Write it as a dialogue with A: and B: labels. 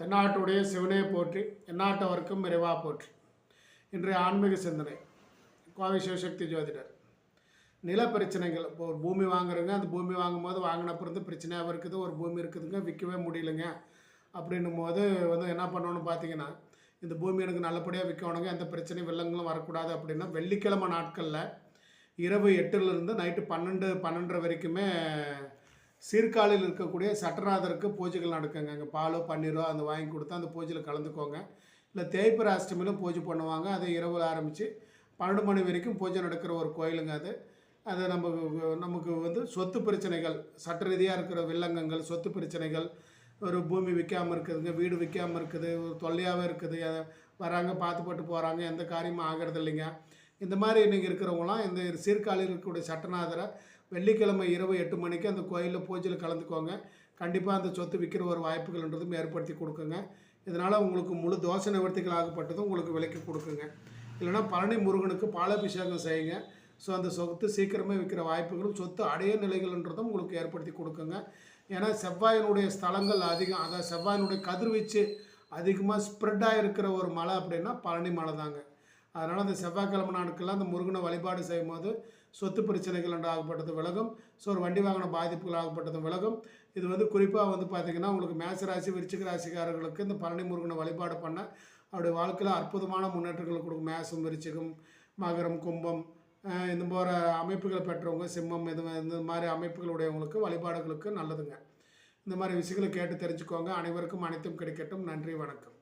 A: தென்னாட்டுடைய சிவனே போற்றி எந்நாட்டவர்க்கும் விரைவா போற்றி. இன்றைய ஆன்மீக சிந்தனை கோவை சிவசக்தி ஜோதிடர். நில பிரச்சனைகள் இப்போ ஒரு பூமி வாங்குறங்க அந்த பூமி வாங்கும்போது வாங்கினப்ப இருந்து பிரச்சனையாக இருக்குது ஒரு பூமி இருக்குதுங்க விற்கவே முடியலைங்க. அப்படின்னும் போது வந்து என்ன பண்ணணும்னு பார்த்தீங்கன்னா இந்த பூமி எனக்கு நல்லபடியாக விற்கணுங்க எந்த பிரச்சனையும் வெள்ளங்களும் வரக்கூடாது அப்படின்னா வெள்ளிக்கிழமை நாட்களில் இரவு எட்டுலேருந்து நைட்டு பன்னெண்டு பன்னெண்டரை வரைக்குமே சீர்காழியில் இருக்கக்கூடிய சட்டநாதருக்கு பூஜைகள் நடக்குங்க. அங்கே பாலோ பன்னீரோ அந்த வாங்கி கொடுத்து அந்த பூஜையில் கலந்துக்கோங்க. இல்லை தேய்பிர அஷ்டமிலும் பூஜை பண்ணுவாங்க. அதை இரவில் ஆரம்பித்து பன்னெண்டு மணி வரைக்கும் பூஜை நடக்கிற ஒரு கோயிலுங்க அது. அது நமக்கு நமக்கு வந்து சொத்து பிரச்சனைகள் சட்ட ரீதியாக இருக்கிற வில்லங்கங்கள் சொத்து பிரச்சனைகள் ஒரு பூமி விற்காமல் இருக்குதுங்க வீடு விற்காமல் இருக்குது ஒரு தொல்லையாகவே இருக்குது. வராங்க பார்த்து போட்டு போகிறாங்க எந்த காரியமும் ஆகிறது இல்லைங்க இந்த மாதிரி நீங்கள் இருக்கிறவங்களாம் இந்த சீர்காழியில் இருக்கக்கூடிய சட்டநாதரை வெள்ளிக்கிழமை இரவு எட்டு மணிக்கு அந்த கோயிலில் பூஜையில் கலந்துக்கோங்க. கண்டிப்பாக அந்த சொத்து விற்கிற ஒரு வாய்ப்புகள்ன்றதும் ஏற்படுத்தி கொடுக்குங்க. இதனால் உங்களுக்கு முழு தோசை நிவர்த்திகள் ஆகப்பட்டதும் உங்களுக்கு விலைக்கு கொடுக்குங்க. இல்லைன்னா பழனி முருகனுக்கு பாலாபிஷேகம் செய்யுங்க. ஸோ அந்த சொத்து சீக்கிரமே விற்கிற வாய்ப்புகளும் சொத்து அடைய நிலைகள்ன்றதும் உங்களுக்கு ஏற்படுத்தி கொடுக்குங்க. ஏன்னா செவ்வாயினுடைய ஸ்தலங்கள் அதிகம் அதாவது செவ்வாயினுடைய கதிர்வீச்சு அதிகமாக ஸ்ப்ரெட் ஆகிருக்கிற ஒரு மலை அப்படின்னா பழனி மலை தாங்க அதனால் அந்த செவ்வாய்க்கிழமை நாட்கள்லாம் அந்த முருகனை வழிபாடு செய்யும்போது சொத்து பிரச்சனைகள் என்று ஆகப்பட்டது விலகும். ஸோ ஒரு வண்டி வாகன பாதிப்புகள் ஆகப்பட்டதும் விலகும். இது வந்து குறிப்பாக வந்து பார்த்திங்கன்னா உங்களுக்கு மேச ராசி விருச்சிக ராசிக்காரர்களுக்கு இந்த பழனி முருகனை வழிபாடு பண்ண அவருடைய வாழ்க்கையில் அற்புதமான முன்னேற்றங்கள் கொடுக்கும். மேசம் விருச்சிகம் மகரம் கும்பம் இந்த போகிற அமைப்புகளை பெற்றவங்க சிம்மம் இது இந்த மாதிரி அமைப்புகளுடையவங்களுக்கு வழிபாடுகளுக்கு நல்லதுங்க. இந்த மாதிரி விஷயங்களை கேட்டு தெரிஞ்சுக்கோங்க. அனைவருக்கும் அனைத்தும் கிடைக்கட்டும். நன்றி வணக்கம்.